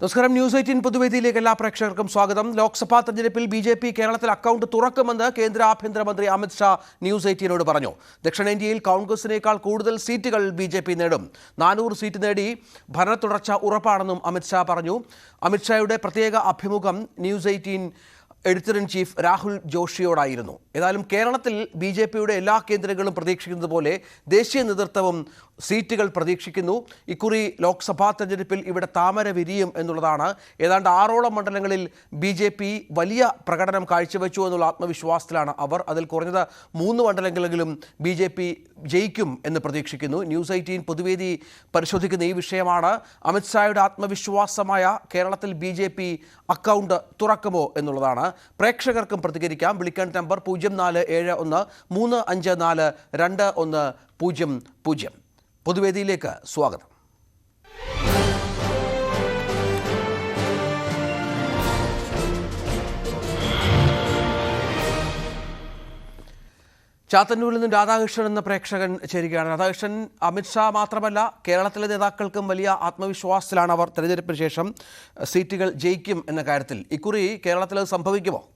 നമസ്കാരം. News eighteen പൊതുവേദിയിലേക്ക് എല്ലാ പ്രേക്ഷകർക്കും സ്വാഗതം. ലോക്സഭാ തെരഞ്ഞെടുപ്പിൽ ബി ജെ പി കേരളത്തിൽ അക്കൗണ്ട് തുറക്കുമെന്ന് കേന്ദ്ര ആഭ്യന്തരമന്ത്രി അമിത് ഷാ ന്യൂസ് എയ്റ്റീനോട് പറഞ്ഞു. ദക്ഷിണേന്ത്യയിൽ കോൺഗ്രസിനേക്കാൾ കൂടുതൽ സീറ്റുകൾ ബി ജെ പി നേടും. നാനൂറ് സീറ്റ് നേടി ഭരണ തുടർച്ച ഉറപ്പാണെന്നും അമിത് ഷാ പറഞ്ഞു. അമിത് ഷായുടെ പ്രത്യേക അഭിമുഖം news eighteen editor in chief Rahul ജോഷിയോടായിരുന്നു. ഏതായാലും കേരളത്തിൽ ബി ജെ പിയുടെ എല്ലാ കേന്ദ്രങ്ങളും പ്രതീക്ഷിക്കുന്നത് പോലെ ദേശീയ നേതൃത്വവും സീറ്റുകൾ പ്രതീക്ഷിക്കുന്നു. ഇക്കുറി ലോക്സഭാ തെരഞ്ഞെടുപ്പിൽ ഇവിടെ താമര വിരിയും എന്നുള്ളതാണ്. ഏതാണ്ട് ആറോളം മണ്ഡലങ്ങളിൽ ബി ജെ പി വലിയ പ്രകടനം കാഴ്ചവെച്ചു എന്നുള്ള ആത്മവിശ്വാസത്തിലാണ് അവർ. അതിൽ കുറഞ്ഞത് മൂന്ന് മണ്ഡലങ്ങളെങ്കിലും ബി ജെ പി ജയിക്കും എന്ന് പ്രതീക്ഷിക്കുന്നു. ന്യൂസ് എയ്റ്റീൻ പൊതുവേദി പരിശോധിക്കുന്ന ഈ വിഷയമാണ്. അമിത്ഷായുടെ ആത്മവിശ്വാസമായ കേരളത്തിൽ ബി ജെ പി അക്കൗണ്ട് തുറക്കുമോ എന്നുള്ളതാണ്. പ്രേക്ഷകർക്കും പ്രതികരിക്കാം. വിളിക്കേണ്ട നമ്പർ പൂജ്യം നാല് ഏഴ് ഒന്ന് മൂന്ന് അഞ്ച് നാല് രണ്ട് ഒന്ന് പൂജ്യം പൂജ്യം. പൊതുവേദിയിലേക്ക് സ്വാഗതം. ചാത്തന്നൂരിൽ നിന്ന് രാധാകൃഷ്ണൻ എന്ന പ്രേക്ഷകൻ ചേരുകയാണ്. രാധാകൃഷ്ണൻ അമിത്ഷാ മാത്രമല്ല കേരളത്തിലെ നേതാക്കൾക്കും വലിയ ആത്മവിശ്വാസത്തിലാണ് അവർ തെരഞ്ഞെടുപ്പിന് ശേഷം സീറ്റുകൾ ജയിക്കും എന്ന കാര്യത്തിൽ. ഇക്കുറി കേരളത്തിൽ സംഭവിക്കുമോ?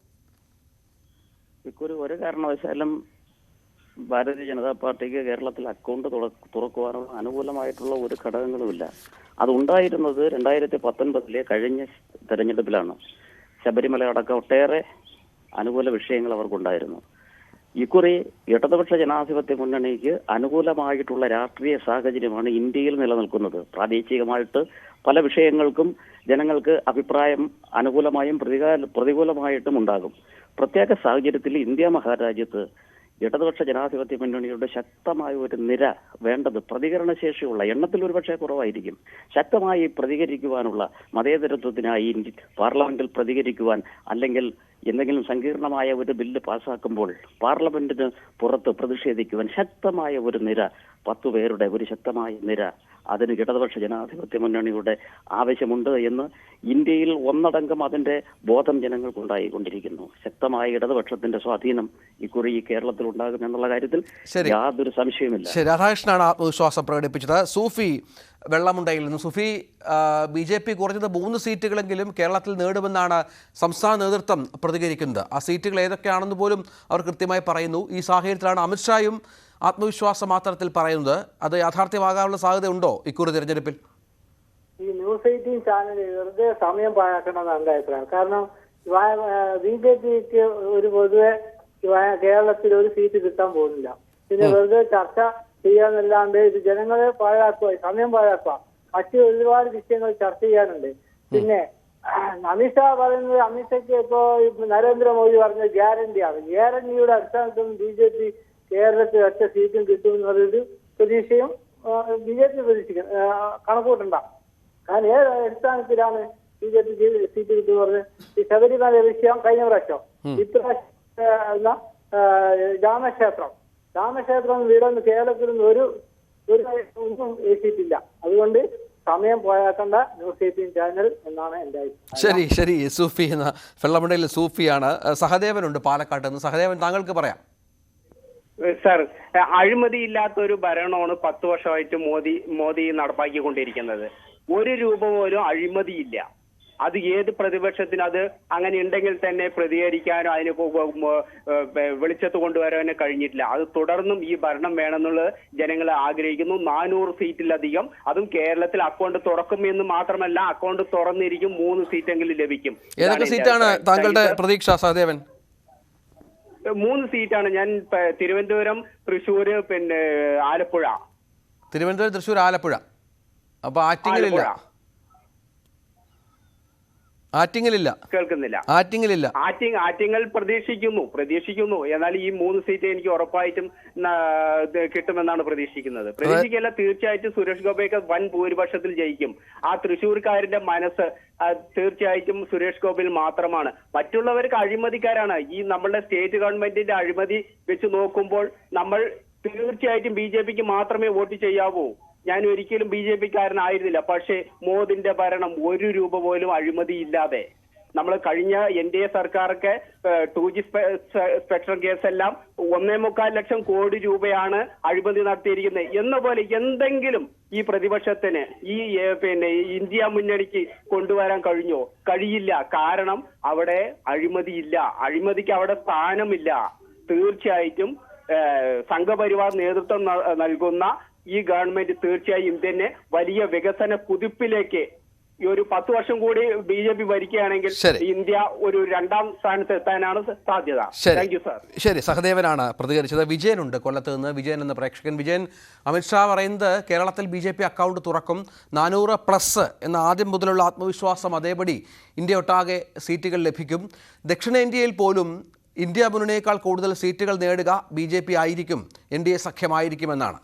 ഇക്കുറി ഒരു കാരണവശാലും ഭാരതീയ ജനതാ പാർട്ടിക്ക് കേരളത്തിൽ അക്കൗണ്ട് തുറ- തുറക്കുവാനുള്ള അനുകൂലമായിട്ടുള്ള ഒരു ഘടകങ്ങളുമില്ല. അതുണ്ടായിരുന്നത് രണ്ടായിരത്തി പത്തൊൻപതിലെ കഴിഞ്ഞ തെരഞ്ഞെടുപ്പിലാണ്. ശബരിമല അടക്കം ഒട്ടേറെ അനുകൂല വിഷയങ്ങൾ അവർക്കുണ്ടായിരുന്നു. ഇക്കുറി ഇടതുപക്ഷ ജനാധിപത്യ മുന്നണിക്ക് അനുകൂലമായിട്ടുള്ള രാഷ്ട്രീയ സാഹചര്യമാണ് ഇന്ത്യയിൽ നിലനിൽക്കുന്നത്. പ്രാദേശികമായിട്ട് പല വിഷയങ്ങൾക്കും ജനങ്ങൾക്ക് അഭിപ്രായം അനുകൂലമായും പ്രതികാല പ്രതികൂലമായിട്ടും ഉണ്ടാകും. പ്രത്യേക സാഹചര്യത്തിൽ ഇന്ത്യ മഹാരാജ്യത്ത് ഇടതുപക്ഷ ജനാധിപത്യ മുന്നണിയുടെ ശക്തമായ ഒരു നിര വേണ്ടത് പ്രതികരണശേഷിയുള്ള എണ്ണത്തിൽ ഒരുപക്ഷെ കുറവായിരിക്കും. ശക്തമായി പ്രതികരിക്കുവാനുള്ള മതേതരത്വത്തിനായി പാർലമെന്റിൽ പ്രതികരിക്കുവാൻ അല്ലെങ്കിൽ എന്തെങ്കിലും സങ്കീർണമായ ഒരു ബില്ല് പാസാക്കുമ്പോൾ പാർലമെന്റിന് പുറത്ത് പ്രതിഷേധിക്കുവാൻ ശക്തമായ ഒരു നിര പത്തു പേരുടെ ഒരു ശക്തമായ നിര അതിന് ഇടതുപക്ഷ ജനാധിപത്യ മുന്നണിയുടെ ആവശ്യമുണ്ട് എന്ന് ഇന്ത്യയിൽ ഒന്നടങ്കം അതിന്റെ ബോധം ജനങ്ങൾക്കുണ്ടായിക്കൊണ്ടിരിക്കുന്നു. ശക്തമായ ഇടതുപക്ഷത്തിന്റെ സ്വാധീനം ഇക്കുറി കേരളത്തിൽ ഉണ്ടാകും എന്നുള്ള കാര്യത്തിൽ യാതൊരു സംശയമില്ല രാധാകൃഷ്ണനാണ് ആത്മവിശ്വാസം പ്രകടിപ്പിച്ചത്. സൂഫി വെള്ളമുണ്ടയിൽ നിന്ന് സൂഫി ബി ജെ പി കുറഞ്ഞത് മൂന്ന് സീറ്റുകളെങ്കിലും കേരളത്തിൽ നേടുമെന്നാണ് സംസ്ഥാന നേതൃത്വം പ്രതികരിക്കുന്നത്. ആ സീറ്റുകൾ ഏതൊക്കെയാണെന്ന് പോലും അവർ കൃത്യമായി പറയുന്നു. ഈ സാഹചര്യത്തിലാണ് അമിത്ഷായും ആത്മവിശ്വാസ മാത്രത്തിൽ പറയുന്നത് അത് യാഥാർത്ഥ്യമാകാനുള്ള സാധ്യത ഉണ്ടോ ഇക്കുറി തിരഞ്ഞെടുപ്പിൽ? ഈ ന്യൂസ് എയ്റ്റീൻ ചാനൽ വെറുതെ സമയം പാഴാക്കണമെന്ന് എന്റെ അഭിപ്രായം കാരണം ബി ജെ പിക്ക് ഒരു പൊതുവെ കേരളത്തിൽ ഒരു സീറ്റ് കിട്ടാൻ പോകുന്നില്ല. പിന്നെ വെറുതെ ചർച്ച ചെയ്യാന്നല്ലാണ്ട് ഇത് ജനങ്ങളെ പാഴാക്കുക സമയം പാഴാക്കുക. മറ്റു ഒരുപാട് വിഷയങ്ങൾ ചർച്ച ചെയ്യാനുണ്ട്. പിന്നെ അമിത്ഷാ പറയുന്നത് അമിത്ഷയ്ക്ക് ഇപ്പൊ നരേന്ദ്രമോദി പറഞ്ഞ ഗ്യാരണ്ടിയാണ്. ഗ്യാരണ്ടിയുടെ അടിസ്ഥാനത്തിൽ ബി ജെ പി കേരളത്തിൽ ഒറ്റ സീറ്റും കിട്ടുമെന്നുള്ളൊരു പ്രതീക്ഷയും ബി ജെ പി പ്രതീക്ഷിക്കും കണക്കൂട്ടണ്ട കാരണം ഏത് അടിസ്ഥാനത്തിലാണ് ബി ജെ പി സീറ്റ് കിട്ടുന്നത് ഈ ശബരിമല വിഷയം കഴിഞ്ഞ പ്രാവശ്യം. ഇപ്രാവശ്യം രാമക്ഷേത്രം. രാമക്ഷേത്രം വീടൊന്ന് കേരളത്തിൽ നിന്ന് ഒരു ഒരു ഒന്നും ഏറ്റിട്ടില്ല അതുകൊണ്ട് സമയം പോയാക്കണ്ട. ന്യൂസ് എയ്റ്റീൻ ചാനൽ എന്നാണ് ശരി ശരി. സൂഫി എന്ന ഫെള്ളമുണ്ടയിൽ സൂഫിയാണ്. സഹദേവനുണ്ട് പാലക്കാട്ട് നിന്ന്. സഹദേവൻ താങ്കൾക്ക് പറയാം. സർ അഴിമതിയില്ലാത്ത ഒരു ഭരണമാണ് പത്ത് വർഷമായിട്ട് മോദി മോദി നടപ്പാക്കിക്കൊണ്ടിരിക്കുന്നത്. ഒരു രൂപ പോലും അഴിമതിയില്ല. അത് ഏത് പ്രതിപക്ഷത്തിന് അത് അങ്ങനെ ഉണ്ടെങ്കിൽ തന്നെ പ്രതികരിക്കാനോ അതിന് വെളിച്ചത്ത് കൊണ്ടുവരാനോ കഴിഞ്ഞിട്ടില്ല. അത് തുടർന്നും ഈ ഭരണം വേണമെന്നുള്ളത് ജനങ്ങൾ ആഗ്രഹിക്കുന്നു. നാനൂറ് സീറ്റിലധികം. അതും കേരളത്തിൽ അക്കൗണ്ട് തുറക്കും എന്ന് മാത്രമല്ല അക്കൗണ്ട് തുറന്നിരിക്കും മൂന്ന് സീറ്റെങ്കിലും ലഭിക്കും. ഏതൊക്കെ സീറ്റാണ് താങ്കളുടെ പ്രതീക്ഷ സഹദേവൻ? മൂന്ന് സീറ്റാണ്. ഞാൻ തിരുവനന്തപുരം തൃശ്ശൂർ പിന്നെ ആലപ്പുഴ. തിരുവനന്തപുരം തൃശ്ശൂർ ആലപ്പുഴ. അപ്പൊ ആറ്റിങ്ങലില്ല. ആറ്റിങ്ങലില്ല. കേൾക്കുന്നില്ല. ആറ്റിങ്ങലില്ല. ആറ്റിങ് ആറ്റിങ്ങൽ പ്രതീക്ഷിക്കുന്നു പ്രതീക്ഷിക്കുന്നു. എന്നാൽ ഈ മൂന്ന് സീറ്റ് എനിക്ക് ഉറപ്പായിട്ടും കിട്ടുമെന്നാണ് പ്രതീക്ഷിക്കുന്നത്. പ്രതീക്ഷിക്കല്ല തീർച്ചയായിട്ടും സുരേഷ് ഗോപയൊക്കെ വൻ ഭൂരിപക്ഷത്തിൽ ജയിക്കും. ആ തൃശ്ശൂർക്കാരന്റെ മനസ്സ് തീർച്ചയായിട്ടും സുരേഷ് ഗോപിയിൽ മാത്രമാണ്. മറ്റുള്ളവർക്ക് അഴിമതിക്കാരാണ്. ഈ നമ്മളുടെ സ്റ്റേറ്റ് ഗവൺമെന്റിന്റെ അഴിമതി വെച്ച് നോക്കുമ്പോൾ നമ്മൾ തീർച്ചയായിട്ടും ബി ജെ പിക്ക് മാത്രമേ വോട്ട് ചെയ്യാവൂ. ഞാൻ ഒരിക്കലും ബി ജെ പിക്കാരനായിരുന്നില്ല. പക്ഷേ മോദിന്റെ ഭരണം ഒരു രൂപ പോലും അഴിമതി ഇല്ലാതെ നമ്മൾ കഴിഞ്ഞ എൻ ഡി എ സർക്കാരൊക്കെ ടു ജി സ്പെക്ട്രം കേസെല്ലാം ഒന്നേ മുക്കാൽ ലക്ഷം കോടി രൂപയാണ് അഴിമതി നടത്തിയിരിക്കുന്നത്. എന്ന പോലെ എന്തെങ്കിലും ഈ പ്രതിപക്ഷത്തിന് ഈ പിന്നെ ഇന്ത്യ മുന്നണിക്ക് കൊണ്ടുവരാൻ കഴിഞ്ഞോ? കഴിയില്ല. കാരണം അവിടെ അഴിമതിയില്ല. അഴിമതിക്ക് അവിടെ സ്ഥാനമില്ല. തീർച്ചയായിട്ടും സംഘപരിവാർ നേതൃത്വം നൽകുന്ന ഈ ഗവൺമെന്റ് തീർച്ചയായും തന്നെ വലിയ വികസന കുതിപ്പിലേക്ക് ഈ ഒരു പത്ത് വർഷം കൂടി ബി ജെ പി ഭരിക്കുകയാണെങ്കിൽ ഇന്ത്യ ഒരു രണ്ടാം സ്ഥാനത്ത് എത്താനാണ് സാധ്യത. താങ്ക് യു സാർ ശരി സഹദേവനാണ് പ്രതികരിച്ചത്. വിജയനുണ്ട് കൊല്ലത്ത് നിന്ന്. വിജയൻ എന്ന പ്രേക്ഷകൻ. വിജയൻ അമിത്ഷാ പറയുന്നത് കേരളത്തിൽ ബി ജെ പി അക്കൗണ്ട് തുറക്കും. നാനൂറ് പ്ലസ് എന്ന ആദ്യം മുതലുള്ള ആത്മവിശ്വാസം അതേപടി ഇന്ത്യ ഒട്ടാകെ സീറ്റുകൾ ലഭിക്കും. ദക്ഷിണേന്ത്യയിൽ പോലും ഇന്ത്യ മുന്നണിയേക്കാൾ കൂടുതൽ സീറ്റുകൾ നേടുക ബി ജെ പി ആയിരിക്കും. എൻ ഡി എ സഖ്യമായിരിക്കുമെന്നാണ്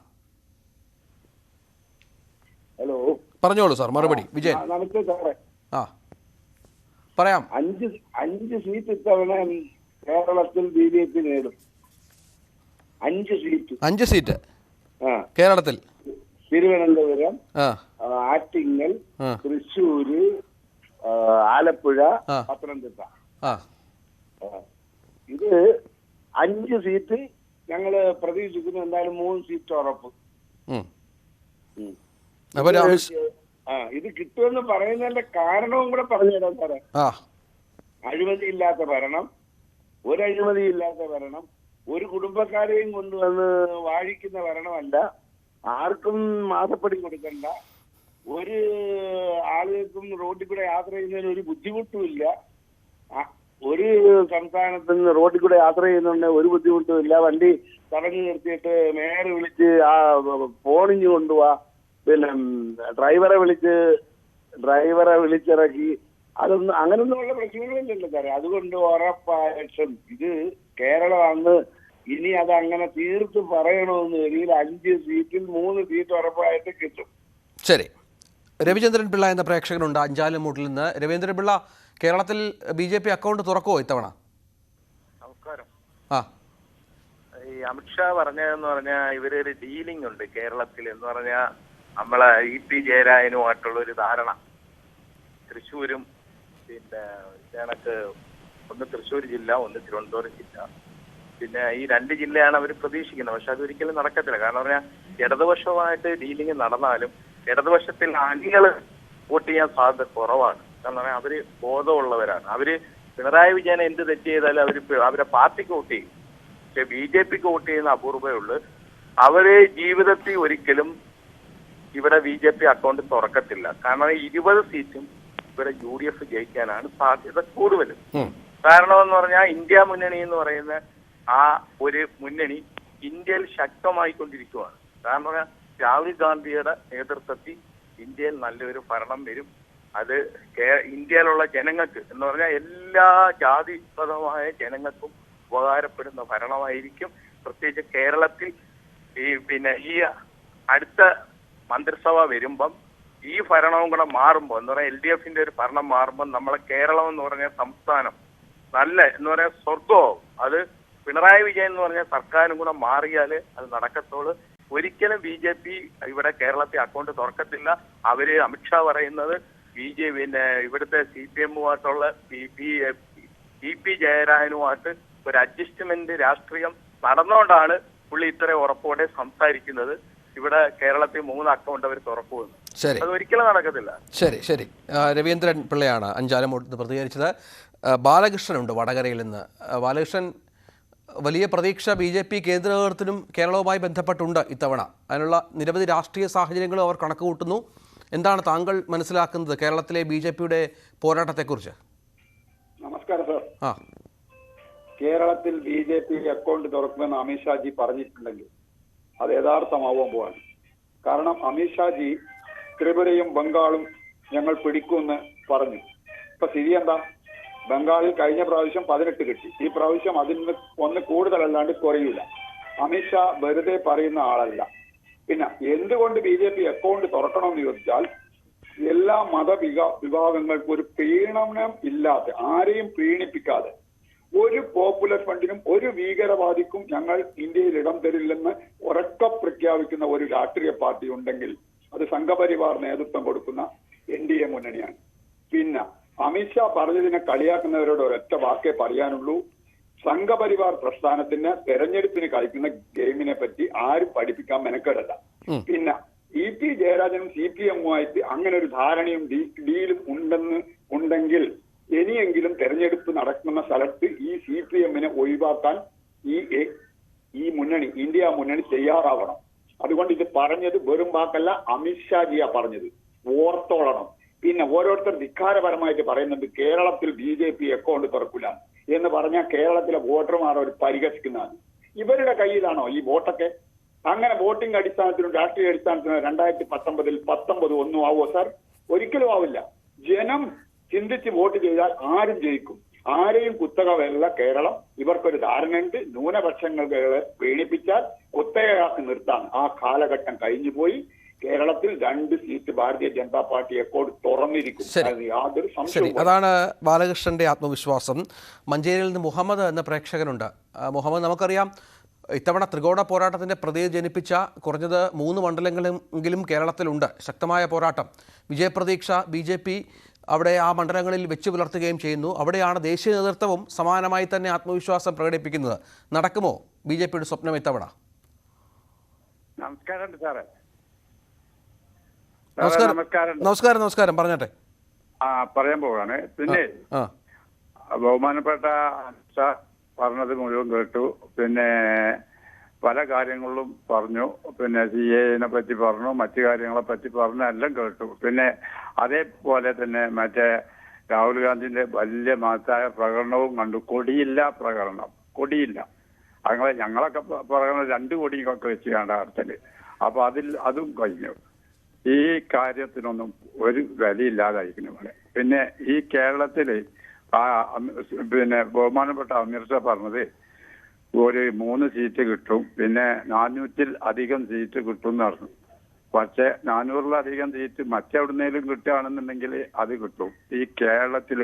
ഹലോ പറഞ്ഞോളൂ സാർ മറുപടി. വിജയൻ. നമസ്തേ സാറേ. ആ. പറയാം. അഞ്ച് അഞ്ച് സീറ്റ് ഇത്തവണ കേരളത്തിൽ ബി ജെ പി നേടും. അഞ്ച് സീറ്റ് അഞ്ച് സീറ്റ് കേരളത്തിൽ. തിരുവനന്തപുരം ആറ്റിങ്ങൽ തൃശ്ശൂര് ആലപ്പുഴ പത്തനംതിട്ട. ഇത് അഞ്ച് സീറ്റ് ഞങ്ങൾ പ്രതീക്ഷിക്കുന്നു എന്തായാലും മൂന്ന് സീറ്റ് ഉറപ്പ്. ആ ഇത് കിട്ടുമെന്ന് പറയുന്നതിന്റെ കാരണവും കൂടെ പറഞ്ഞുതരാം സാറേ. അഴിമതി ഇല്ലാത്ത ഭരണം ഒരു അഴിമതി ഇല്ലാത്ത ഭരണം ഒരു കുടുംബക്കാരെയും കൊണ്ടുവന്ന് വാഴിക്കുന്ന ഭരണമല്ല ആർക്കും മാസപ്പടി കൊടുക്കണ്ട ഒരു ആളുകൾക്കും റോഡിൽ കൂടെ യാത്ര ചെയ്യുന്നതിന് ഒരു ബുദ്ധിമുട്ടുമില്ല. ഇല്ല ഒരു സംസ്ഥാനത്ത് നിന്ന് റോഡിൽ കൂടെ യാത്ര ചെയ്യുന്നുണ്ട് ഒരു ബുദ്ധിമുട്ടും ഇല്ല വണ്ടി തടഞ്ഞു നിർത്തിയിട്ട് മേയർ വിളിച്ച് ആ ഫോണിഞ്ഞ് കൊണ്ടുപോവാ പിന്നെ ഡ്രൈവറെ വിളിച്ച് ഡ്രൈവറെ വിളിച്ചിറക്കി അതൊന്നും അങ്ങനൊന്നുമുള്ള പ്രശ്നങ്ങളില്ലല്ലോ സാറേ. അതുകൊണ്ട് ഉറപ്പായിട്ടും ഇത് കേരളമാണ്. ഇനി അത് അങ്ങനെ തീർത്ത് പറയണമെന്ന് വരിയിൽ അഞ്ച് സീറ്റിൽ മൂന്ന് സീറ്റ് ഉറപ്പായിട്ട് കിട്ടും. ശരി. രവിചന്ദ്രൻ പിള്ള എന്ന പ്രേക്ഷകനുണ്ട് അഞ്ചാലുമൂട്ടിൽ നിന്ന്. രവീന്ദ്രൻ പിള്ള കേരളത്തിൽ ബി ജെ പി അക്കൗണ്ട് തുറക്കുമോ ഇത്തവണ? നമസ്കാരം. ആ. ഈ അമിത്ഷാ പറഞ്ഞതെന്ന് പറഞ്ഞാൽ ഇവരൊരു ഡീലിംഗ് ഉണ്ട് കേരളത്തിൽ എന്ന് പറഞ്ഞാൽ നമ്മളെ ഇ പി ജയരാജനുമായിട്ടുള്ള ഒരു ധാരണ. തൃശ്ശൂരും പിന്നെ കണക്ക് ഒന്ന് തൃശ്ശൂർ ജില്ല ഒന്ന് തിരുവനന്തപുരം ജില്ല. പിന്നെ ഈ രണ്ട് ജില്ലയാണ് അവർ പ്രതീക്ഷിക്കുന്നത്. പക്ഷെ അതൊരിക്കലും നടക്കത്തില്ല. കാരണം പറഞ്ഞാൽ ഇടതുപക്ഷമായിട്ട് ഡീലിംഗ് നടന്നാലും ഇടതുപക്ഷത്തിൽ അണികൾ വോട്ട് ചെയ്യാൻ സാധ്യത കുറവാണ്. കാരണം പറഞ്ഞാൽ അവർ ബോധമുള്ളവരാണ്. അവർ പിണറായി വിജയൻ എന്ത് തെറ്റ് ചെയ്താലും അവർ അവരെ പാർട്ടിക്ക് വോട്ട് ചെയ്യും. പക്ഷെ ബി ജെ പിക്ക് വോട്ട് ചെയ്യുന്ന അപൂർവമേ ഉള്ളൂ. അവർ ജീവിതത്തിൽ ഒരിക്കലും ഇവിടെ ബി ജെ പി അക്കൗണ്ട് തുറക്കത്തില്ല. കാരണം ഇരുപത് സീറ്റും ഇവിടെ യു ഡി എഫ് ജയിക്കാനാണ് സാധ്യത കൂടുതലും. കാരണം എന്ന് പറഞ്ഞാൽ ഇന്ത്യ മുന്നണി എന്ന് പറയുന്ന ആ ഒരു മുന്നണി ഇന്ത്യയിൽ ശക്തമായിക്കൊണ്ടിരിക്കുകയാണ് കാരണം രാഹുൽ ഗാന്ധിയുടെ നേതൃത്വത്തിൽ ഇന്ത്യയിൽ നല്ലൊരു ഭരണം വരും. അത് ഇന്ത്യയിലുള്ള ജനങ്ങൾക്ക് എന്ന് പറഞ്ഞാൽ എല്ലാ ജാതിപരമായ ജനങ്ങൾക്കും ഉപകാരപ്പെടുന്ന ഭരണമായിരിക്കും. പ്രത്യേകിച്ച് കേരളത്തിൽ ഈ പിന്നെ ഈ അടുത്ത മന്ത്രിസഭ വരുമ്പം ഈ ഭരണവും കൂടെ മാറുമ്പോൾ എന്ന് പറഞ്ഞാൽ എൽ ഡി എഫിന്റെ ഒരു ഭരണം മാറുമ്പോൾ നമ്മളെ കേരളം എന്ന് പറഞ്ഞ സംസ്ഥാനം നല്ല എന്ന് പറയാൻ സ്വർഗവും അത് പിണറായി വിജയൻ എന്ന് പറഞ്ഞ സർക്കാരും കൂടെ മാറിയാൽ അത് നടക്കത്തോൾ ഒരിക്കലും ബി ജെ പി ഇവിടെ കേരളത്തെ അക്കൗണ്ട് തുറക്കത്തില്ല. അവർ അമിത്ഷാ പറയുന്നത് ബി ജെ പിന്നെ ഇവിടുത്തെ സി പി എമ്മുമായിട്ടുള്ള പി പി ഇ പി ജയരാജനുമായിട്ട് ഒരു അഡ്ജസ്റ്റ്മെന്റ് രാഷ്ട്രീയം നടന്നുകൊണ്ടാണ് പുള്ളി ഇത്ര ഉറപ്പോടെ സംസാരിക്കുന്നത്. ഇവിടെ കേരളത്തിൽ മൂന്ന് അക്കൗണ്ട് അവർ തുറക്കുമെന്ന് ശരി. അത് ഒരിക്കലും നടക്കത്തില്ല. ശരി ശരി. രവീന്ദ്രൻ പിള്ളയാണ് അഞ്ചാലം പ്രതികരിച്ചത്. ബാലകൃഷ്ണനുണ്ട് വടകരയിൽ നിന്ന്. ബാലകൃഷ്ണൻ വലിയ പ്രതീക്ഷ ബി ജെ പി കേന്ദ്ര നേതൃത്വത്തിനും കേരളവുമായി ബന്ധപ്പെട്ടുണ്ട് ഇത്തവണ. അതിനുള്ള നിരവധി രാഷ്ട്രീയ സാഹചര്യങ്ങളും അവർ കണക്ക് കൂട്ടുന്നു. എന്താണ് താങ്കൾ മനസ്സിലാക്കുന്നത് കേരളത്തിലെ ബി ജെ പിയുടെ പോരാട്ടത്തെക്കുറിച്ച്? നമസ്കാരം സർ. ആ. കേരളത്തിൽ ബി ജെ പി അക്കൗണ്ട് തുറക്കുമെന്ന് അമിത്ഷാജി പറഞ്ഞിട്ടുണ്ടെങ്കിൽ അത് യഥാർത്ഥമാവാൻ പോവാണ്. കാരണം അമിത്ഷാജി ത്രിപുരയും ബംഗാളും ഞങ്ങൾ പിടിക്കുമെന്ന് പറഞ്ഞു. ഇപ്പൊ സ്ഥിതി എന്താ? ബംഗാളിൽ കഴിഞ്ഞ പ്രാവശ്യം പതിനെട്ട് കിട്ടി. ഈ പ്രാവശ്യം അതിൽ നിന്ന് ഒന്ന് കൂടുതലല്ലാണ്ട് കുറയില്ല അമിത്ഷാ വെറുതെ പറയുന്ന ആളല്ല. പിന്നെ എന്തുകൊണ്ട് ബി ജെ പി അക്കൗണ്ട് തുറക്കണമെന്ന് ചോദിച്ചാൽ എല്ലാ മത വിഭാഗങ്ങൾക്കും ഒരു പ്രീണനം ഇല്ലാതെ ആരെയും പ്രീണിപ്പിക്കാതെ ഒരു പോപ്പുലർ ഫ്രണ്ടിനും ഒരു ഭീകരവാദിക്കും ഞങ്ങൾ ഇന്ത്യയിൽ ഇടം തരില്ലെന്ന് ഉറക്ക പ്രഖ്യാപിക്കുന്ന ഒരു രാഷ്ട്രീയ പാർട്ടി ഉണ്ടെങ്കിൽ അത് സംഘപരിവാർ നേതൃത്വം കൊടുക്കുന്ന എൻ ഡി എ മുന്നണിയാണ്. പിന്നെ അമിത്ഷാ പറഞ്ഞതിനെ കളിയാക്കുന്നവരോട് ഒരൊറ്റ വാക്കേ പറയാനുള്ളൂ. സംഘപരിവാർ പ്രസ്ഥാനത്തിന് തെരഞ്ഞെടുപ്പിന് കളിക്കുന്ന ഗെയിമിനെ പറ്റി ആരും പഠിപ്പിക്കാൻ മെനക്കെടല്ല പിന്നെ ഇ പി ജയരാജനും സി പി എമ്മുമായിട്ട് അങ്ങനെ ഒരു ധാരണയും ഡീലും ഉണ്ടെന്ന് ഉണ്ടെങ്കിൽ ഇനിയെങ്കിലും തെരഞ്ഞെടുപ്പ് നടക്കുന്ന സ്ഥലത്ത് ഈ സി പി എമ്മിനെ ഒഴിവാക്കാൻ ഈ ഈ മുന്നണി ഇന്ത്യ മുന്നണി തയ്യാറാവണം. അതുകൊണ്ട് ഇത് പറഞ്ഞത് വെറും വാക്കല്ല അമിത്ഷാജിയാ പറഞ്ഞത്. ഓർത്തോളണം. പിന്നെ ഓരോരുത്തർ ധിക്കാരപരമായിട്ട് പറയുന്നുണ്ട് കേരളത്തിൽ ബി ജെ പി അക്കൗണ്ട് തുറക്കില്ല എന്ന് പറഞ്ഞാൽ കേരളത്തിലെ വോട്ടർമാർ അവർ പരിഹസിക്കുന്നതാണ്. ഇവരുടെ കയ്യിലാണോ ഈ വോട്ടൊക്കെ? അങ്ങനെ വോട്ടിംഗ് അടിസ്ഥാനത്തിലും രാഷ്ട്രീയ അടിസ്ഥാനത്തിലും രണ്ടായിരത്തി പത്തൊമ്പതിൽ പത്തൊമ്പത് ഒന്നും ആവോ സാർ? ഒരിക്കലും ആവില്ല. ജനം ചിന്തിച്ച് വോട്ട് ചെയ്താൽ ആരും ജയിക്കും. ആരെയും കുത്തക വരില്ല കേരളം. ഇവർക്കൊരു ധാരണയുണ്ട്. ന്യൂനപക്ഷങ്ങളെ പീണിപ്പിച്ചാൽ കുത്തകയാക്കി നിർത്താൻ ആ കാലഘട്ടം കഴിഞ്ഞുപോയി കേരളത്തിൽ രണ്ട് seat Bharatiya Janata party account തുറന്നിരിക്കും. യാതൊരു ശരി. അതാണ് ബാലകൃഷ്ണന്റെ ആത്മവിശ്വാസം. മഞ്ചേരിയിൽ നിന്ന് മുഹമ്മദ് എന്ന പ്രേക്ഷകനുണ്ട്. മുഹമ്മദ് നമുക്കറിയാം ഇത്തവണ ത്രികോണ പോരാട്ടത്തിന്റെ പ്രതി ജനിപ്പിച്ച കുറഞ്ഞത് മൂന്ന് മണ്ഡലങ്ങളെങ്കിലും കേരളത്തിലുണ്ട്. ശക്തമായ പോരാട്ടം. വിജയപ്രതീക്ഷ ബി ജെ പി അവിടെ ആ മണ്ഡലങ്ങളിൽ വെച്ച് പുലർത്തുകയും ചെയ്യുന്നു. അവിടെയാണ് ദേശീയ നേതൃത്വവും സമാനമായി തന്നെ ആത്മവിശ്വാസം പ്രകടിപ്പിക്കുന്നത്. നടക്കുമോ? ബി ജെ പിയുടെ സ്വപ്നം ഇത്തവണ? നമസ്കാരം സാറേ. നമസ്കാരം. നമസ്കാരം. നമസ്കാരം പറഞ്ഞട്ടെ. ആ പറയാൻ പോവാണ്. പിന്നെ ബഹുമാനപ്പെട്ട പറഞ്ഞത് മുഴുവൻ കേട്ടു. പിന്നെ പല കാര്യങ്ങളിലും പറഞ്ഞു. പിന്നെ സി എനെ പറ്റി പറഞ്ഞു മറ്റു കാര്യങ്ങളെ പറ്റി പറഞ്ഞു എല്ലാം കേട്ടു. പിന്നെ അതേപോലെ തന്നെ മറ്റേ രാഹുൽ ഗാന്ധിന്റെ വലിയ മഹത്തായ പ്രകടനവും കണ്ടു. കൊടിയില്ല പ്രകടനം. കൊടിയില്ല. അങ്ങനെ ഞങ്ങളൊക്കെ പ്രകടനം രണ്ടു കൊടിയൊക്കെ വെച്ച് കണ്ട അർത്ഥത്തിൽ അപ്പൊ അതിൽ അതും കഴിഞ്ഞു. ഈ കാര്യത്തിനൊന്നും ഒരു വിലയില്ലാതായിരിക്കുന്നു ഇവിടെ പിന്നെ ഈ കേരളത്തിൽ പിന്നെ ബഹുമാനപ്പെട്ട അമീർഷാ പറഞ്ഞത് ഒരു മൂന്ന് സീറ്റ് കിട്ടും. പിന്നെ നാനൂറ്റിൽ അധികം സീറ്റ് കിട്ടും എന്ന് പറഞ്ഞു പക്ഷെ നാനൂറിലധികം സീറ്റ് മറ്റെവിടുന്നേലും കിട്ടുകയാണെന്നുണ്ടെങ്കിൽ അത് കിട്ടും. ഈ കേരളത്തിൽ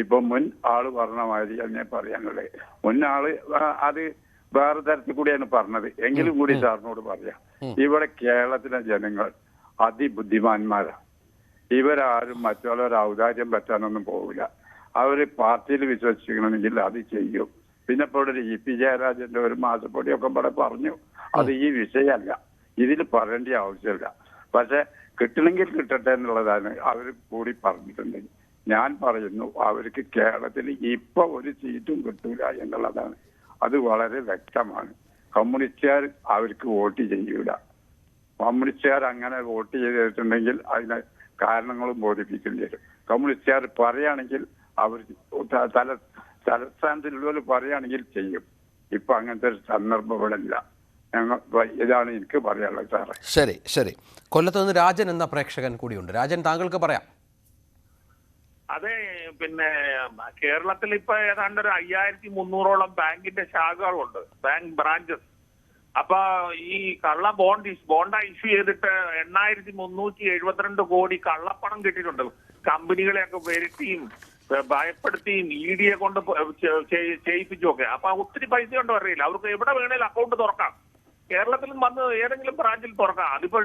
ഇപ്പൊ മുൻ ആൾ പറഞ്ഞ മാതിരി എന്നെ പറയാനുള്ളത്. മുൻ ആൾ അത് വേറെ തരത്തിൽ കൂടിയാണ് പറഞ്ഞത്. എങ്കിലും കൂടി സാറിനോട് പറയാം. ഇവിടെ കേരളത്തിലെ ജനങ്ങൾ അതിബുദ്ധിമാന്മാരാണ് ഇവരാരും മറ്റുള്ളവർ ഔദാര്യം പറ്റാനൊന്നും പോവില്ല. അവർ പാർട്ടിയിൽ വിശ്വസിക്കണമെങ്കിൽ അത് ചെയ്യും. പിന്നെ ഇപ്പോൾ ഇ പി ജയരാജന്റെ ഒരു മാസപ്പൊടിയൊക്കെ ഇവിടെ പറഞ്ഞു. അത് ഈ വിഷയമല്ല. ഇതിൽ പറയേണ്ട ആവശ്യമില്ല. പക്ഷെ കിട്ടണമെങ്കിൽ കിട്ടട്ടെ എന്നുള്ളതാണ് അവർ കൂടി പറഞ്ഞിട്ടുണ്ടെങ്കിൽ ഞാൻ പറയുന്നു അവർക്ക് കേരളത്തിൽ ഇപ്പൊ ഒരു സീറ്റും കിട്ടൂല എന്നുള്ളതാണ്. അത് വളരെ വ്യക്തമാണ്. കമ്മ്യൂണിസ്റ്റുകാർ അവർക്ക് വോട്ട് ചെയ്യൂല. കമ്മ്യൂണിസ്റ്റുകാർ അങ്ങനെ വോട്ട് ചെയ്തിട്ടുണ്ടെങ്കിൽ അതിന് കാരണങ്ങളും ബോധിപ്പിക്കേണ്ടി വരും. കമ്മ്യൂണിസ്റ്റുകാർ പറയുകയാണെങ്കിൽ അവർ തല തലസ്ഥാനത്തിലുള്ളവർ പറയുകയാണെങ്കിൽ ചെയ്യും. ഇപ്പൊ അങ്ങനത്തെ ഒരു സന്ദർഭം ഇവിടെ ഇല്ല ഞങ്ങൾ ഇതാണ് എനിക്ക് പറയാനുള്ളത് സാറേ. ശരി ശരി. കൊല്ലത്ത് നിന്ന് രാജൻ എന്ന പ്രേക്ഷകൻ കൂടിയുണ്ട്. രാജൻ താങ്കൾക്ക് പറയാം. അതെ പിന്നെ കേരളത്തിൽ ഇപ്പൊ ഏതാണ്ട് ഒരു അയ്യായിരത്തി മുന്നൂറോളം ബാങ്കിന്റെ ശാഖകളുണ്ട്. Bank branches. അപ്പൊ ഈ കള്ള ബോണ്ട് ബോണ്ട ഇഷ്യൂ ചെയ്തിട്ട് എണ്ണായിരത്തി മുന്നൂറ്റി എഴുപത്തിരണ്ട് കോടി കള്ളപ്പണം കിട്ടിയിട്ടുണ്ട്. കമ്പനികളെയൊക്കെ വരുത്തിയും ഏഹ് മീഡിയ കൊണ്ട് ചെയ്യിപ്പിച്ചുമൊക്കെ അപ്പൊ ഒത്തിരി പൈസ ഉണ്ടോ അറിയില്ല. അവർക്ക് എവിടെ വേണേലും അക്കൗണ്ട് തുറക്കാം. കേരളത്തിൽ വന്ന് ഏതെങ്കിലും ബ്രാഞ്ചിൽ തുറക്കാം. അതിപ്പോ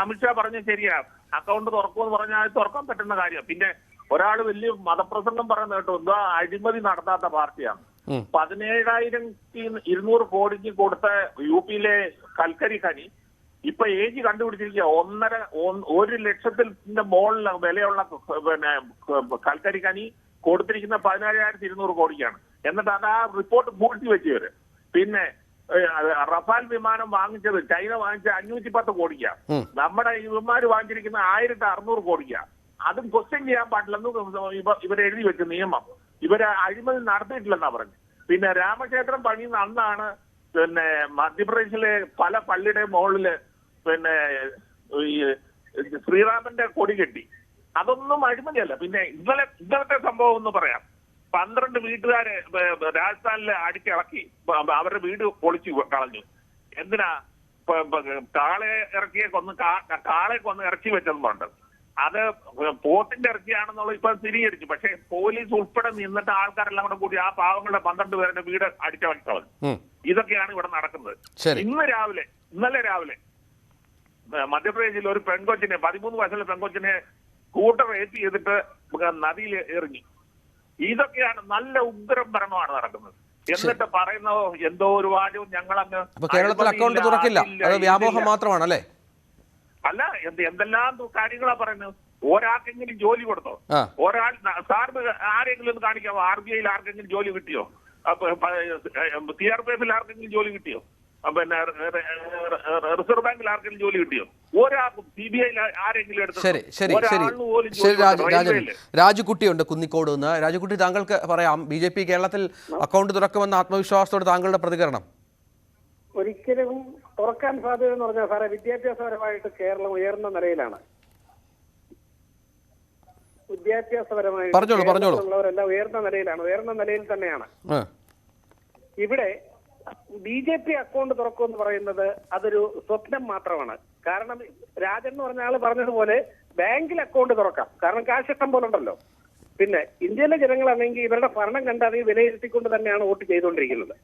അമിത്ഷാ പറഞ്ഞ ശരിയാ. അക്കൗണ്ട് തുറക്കുമെന്ന് പറഞ്ഞാൽ തുറക്കാൻ പറ്റുന്ന കാര്യം പിന്നെ ഒരാൾ വലിയ മതപ്രസംഗം പറയുന്ന കേട്ടോ എന്താ അഴിമതി നടത്താത്ത പാർട്ടിയാണ്. പതിനേഴായിരം പതിനേഴായിരത്തി ഇരുന്നൂറ് കോടിക്ക് കൊടുത്ത യു പിയിലെ കൽക്കരി ഖനി ഇപ്പൊ ഏജ് കണ്ടുപിടിച്ചിരിക്കുക ഒന്നര ഒരു ലക്ഷത്തിൽ മുകളിൽ വിലയുള്ള പിന്നെ കൽക്കരി ഖനി കൊടുത്തിരിക്കുന്ന പതിനാലായിരത്തി ഇരുന്നൂറ് കോടിക്കാണ്. എന്നിട്ട് അത് ആ റിപ്പോർട്ട് പൂഴ്ത്തി വെച്ചവര് പിന്നെ റഫാൽ വിമാനം വാങ്ങിച്ചത് ചൈന വാങ്ങിച്ച അഞ്ഞൂറ്റി പത്ത് കോടിക്കാ. നമ്മുടെ ഇവന്മാർ വാങ്ങിച്ചിരിക്കുന്ന ആയിരത്തി അറുന്നൂറ് കോടിക്കാ. അതും ക്വസ്റ്റ്യൻ ചെയ്യാൻ പാടില്ലെന്ന് ഇവരെഴുതി വെച്ച നിയമം. ഇവരെ അഴിമതി നടത്തിയിട്ടില്ലെന്നാ പറഞ്ഞു. പിന്നെ രാമക്ഷേത്രം പണിയുന്ന അന്നാണ് പിന്നെ മധ്യപ്രദേശിലെ പല പള്ളിയുടെ മുകളിൽ പിന്നെ ഈ ശ്രീറാമന്റെ കൊടി കെട്ടി. അതൊന്നും അഴിമതിയല്ല. പിന്നെ ഇന്നലെ ഇന്നലത്തെ സംഭവം എന്ന് പറയാം. പന്ത്രണ്ട് വീട്ടുകാരെ രാജസ്ഥാനിലെ അടിച്ചിളക്കി ബ- അവരുടെ വീട് പൊളിച്ചു കളഞ്ഞു. എന്തിനാ? കാളെ ഇറക്കിയെ കൊന്ന് കാളെ കൊന്ന് ഇറക്കി വെച്ചതുകൊണ്ട് അത് പോത്തിന്റെ ഇറച്ചിയാണെന്നുള്ള ഇപ്പൊ സ്ഥിരീകരിച്ചു. പക്ഷെ പോലീസ് ഉൾപ്പെടെ നിന്നിട്ട് ആൾക്കാരെല്ലാം കൂടെ കൂടി ആ പാവങ്ങളുടെ പന്ത്രണ്ട് പേരുടെ വീട് അടിച്ചളക്കി കളഞ്ഞു. ഇതൊക്കെയാണ് ഇവിടെ നടക്കുന്നത്. ഇന്ന് രാവിലെ ഇന്നലെ രാവിലെ മധ്യപ്രദേശിൽ ഒരു പെൺകൊച്ചിനെ പതിമൂന്ന് വയസ്സുള്ള പെൺകൊച്ചിനെ സ്കൂട്ടർ ഏറ്റ് ചെയ്തിട്ട് നദിയിൽ എറിഞ്ഞു ഇതൊക്കെയാണ് നല്ല ഉഗ്രം ഭരണമാണ് നടക്കുന്നത്. എന്നിട്ട് പറയുന്നതോ എന്തോ ഒരു വാചവും ഞങ്ങൾ അങ്ങ് കേരളത്തിൽ അക്കൗണ്ട് തുറക്കില്ല. അത് വ്യാമോഹം മാത്രമാണ് അല്ലേ അല്ല എന്ത് എന്തെല്ലാം കാര്യങ്ങളാ പറയുന്നത് ഒരാൾക്കെങ്കിലും ജോലി കൊടുത്തോ? ഒരാൾ സാറിന് ആരെങ്കിലും ഒന്ന് കാണിക്കാമോ ആർ ബി ഐയിൽ ആർക്കെങ്കിലും ജോലി കിട്ടിയോ? സി ആർ പി എഫിൽ ആർക്കെങ്കിലും ജോലി കിട്ടിയോ? പിന്നെ റിസർവ് ബാങ്കിൽ ആർക്കെങ്കിലും ജോലി കിട്ടിയോ? ശരി ശരി ശരി. ശരി രാജു? രാജൻ രാജുക്കുട്ടിയുണ്ട് കുന്നിക്കോട് നിന്ന്. രാജുക്കുട്ടി താങ്കൾക്ക് പറയാം ബി ജെ പി കേരളത്തിൽ അക്കൗണ്ട് തുറക്കുമെന്ന ആത്മവിശ്വാസത്തോടെ താങ്കളുടെ പ്രതികരണം. ഒരിക്കലും തുറക്കാൻ സാധ്യത എന്ന് പറഞ്ഞാൽ സാറേ വിദ്യാഭ്യാസപരമായിട്ട് കേരളം ഉയർന്ന നിലയിലാണ്. വിദ്യാഭ്യാസപരമായിട്ട് പറഞ്ഞോളൂ, പറഞ്ഞോളൂ. കേരളത്തിലുള്ളവരെല്ലാം ഉയർന്ന നിലയിലാണ് ഉയർന്ന നിലയിൽ തന്നെയാണ്. ആ, ഇവിടെ ബി ജെ പി അക്കൗണ്ട് തുറക്കും എന്ന് പറയുന്നത് അതൊരു സ്വപ്നം മാത്രമാണ്. കാരണം രാജൻ എന്ന് പറഞ്ഞ ആൾ പറഞ്ഞതുപോലെ ബാങ്കിൽ അക്കൗണ്ട് തുറക്കാം. കാരണം കാശ് ഇഷ്ടം പോലെ ഉണ്ടല്ലോ. പിന്നെ ഇന്ത്യയിലെ ജനങ്ങളാണെങ്കിൽ ഇവരുടെ ഭരണം കണ്ട് വിലയിരുത്തിക്കൊണ്ട് തന്നെയാണ് വോട്ട് ചെയ്തുകൊണ്ടിരിക്കുന്നത്.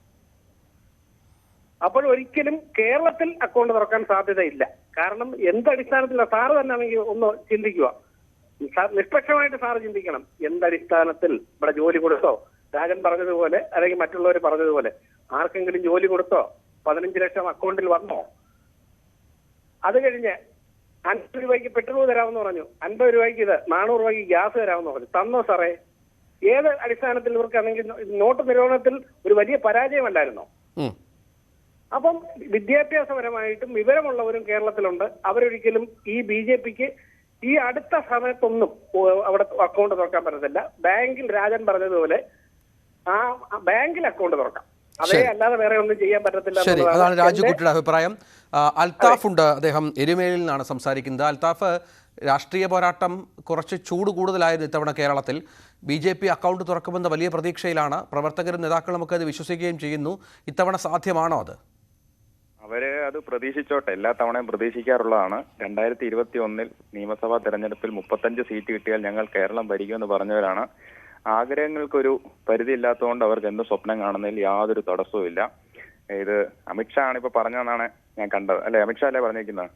അപ്പോൾ ഒരിക്കലും കേരളത്തിൽ അക്കൗണ്ട് തുറക്കാൻ സാധ്യതയില്ല. കാരണം എന്തടിസ്ഥാനത്തിലാണ് സാറ് തന്നെ ആണെങ്കിൽ ഒന്ന് ചിന്തിക്കുക. നിഷ്പക്ഷമായിട്ട് സാറ് ചിന്തിക്കണം. എന്തടിസ്ഥാനത്തിൽ ഇവിടെ ജോലി കൊടുത്തോ? രാജൻ പറഞ്ഞതുപോലെ അല്ലെങ്കിൽ മറ്റുള്ളവർ പറഞ്ഞതുപോലെ. ആർക്കെങ്കിലും ജോലി കൊടുത്തോ? പതിനഞ്ച് ലക്ഷം അക്കൗണ്ടിൽ വന്നോ? അത് കഴിഞ്ഞ് അൻപത് രൂപയ്ക്ക് പെട്രോൾ തരാമെന്ന് പറഞ്ഞു. അൻപത് രൂപയ്ക്ക് ഇത് നാനൂറ് രൂപയ്ക്ക് ഗ്യാസ് തരാമെന്ന് പറഞ്ഞു. തന്നോ സാറേ? ഏത് അടിസ്ഥാനത്തിൽ ഇവർക്കാണെങ്കിൽ നോട്ട് നിരോധനത്തിൽ ഒരു വലിയ പരാജയമല്ലായിരുന്നോ. അപ്പം വിദ്യാഭ്യാസപരമായിട്ടും വിവരമുള്ളവരും കേരളത്തിലുണ്ട്. അവരൊരിക്കലും ഈ ബി ജെ പിക്ക് ഈ അടുത്ത സമയത്തൊന്നും അവിടെ അക്കൗണ്ട് തുറക്കാൻ പറ്റത്തില്ല. ബാങ്കിൽ രാജൻ പറഞ്ഞതുപോലെ ആ ബാങ്കിൽ അക്കൗണ്ട് തുറക്കാം. ശരി. അല്ലാതെ വേറെ ഒന്നും ചെയ്യാൻ പറ്റത്തില്ല ശരി അതാണ് രാജു കുട്ടിയുടെ അഭിപ്രായം. അൽതാഫ് അൽത്താഫ് ഉണ്ട് അദ്ദേഹം എരുമേലിൽ നിന്നാണ് സംസാരിക്കുന്നത്. അൽത്താഫ് രാഷ്ട്രീയ പോരാട്ടം കുറച്ച് ചൂട് കൂടുതലായിരുന്നു ഇത്തവണ കേരളത്തിൽ. ബി ജെ പി അക്കൗണ്ട് തുറക്കുമെന്ന വലിയ പ്രതീക്ഷയിലാണ്. പ്രവർത്തകരും നേതാക്കളും ഒക്കെ അത് വിശ്വസിക്കുകയും ചെയ്യുന്നു. ഇത്തവണ സാധ്യമാണോ അത്? അവർ അത് പ്രതീക്ഷിച്ചോട്ടെ. എല്ലാ തവണയും പ്രതീക്ഷിക്കാറുള്ളതാണ്. രണ്ടായിരത്തി ഇരുപത്തി ഒന്നിൽ നിയമസഭാ തെരഞ്ഞെടുപ്പിൽ മുപ്പത്തഞ്ച് സീറ്റ് കിട്ടിയാൽ ഞങ്ങൾ കേരളം ഭരിക്കുമെന്ന് പറഞ്ഞവരാണ്. ആഗ്രഹങ്ങൾക്കൊരു പരിധി ഇല്ലാത്തതുകൊണ്ട് അവർക്ക് എന്ത് സ്വപ്നം കാണുന്നതിൽ യാതൊരു തടസ്സവും ഇല്ല. ഇത് അമിത്ഷാ ആണ് ഇപ്പൊ പറഞ്ഞതെന്നാണ് ഞാൻ കണ്ടത്. അല്ലെ അമിത്ഷാ അല്ലേ പറഞ്ഞിരിക്കുന്നത്.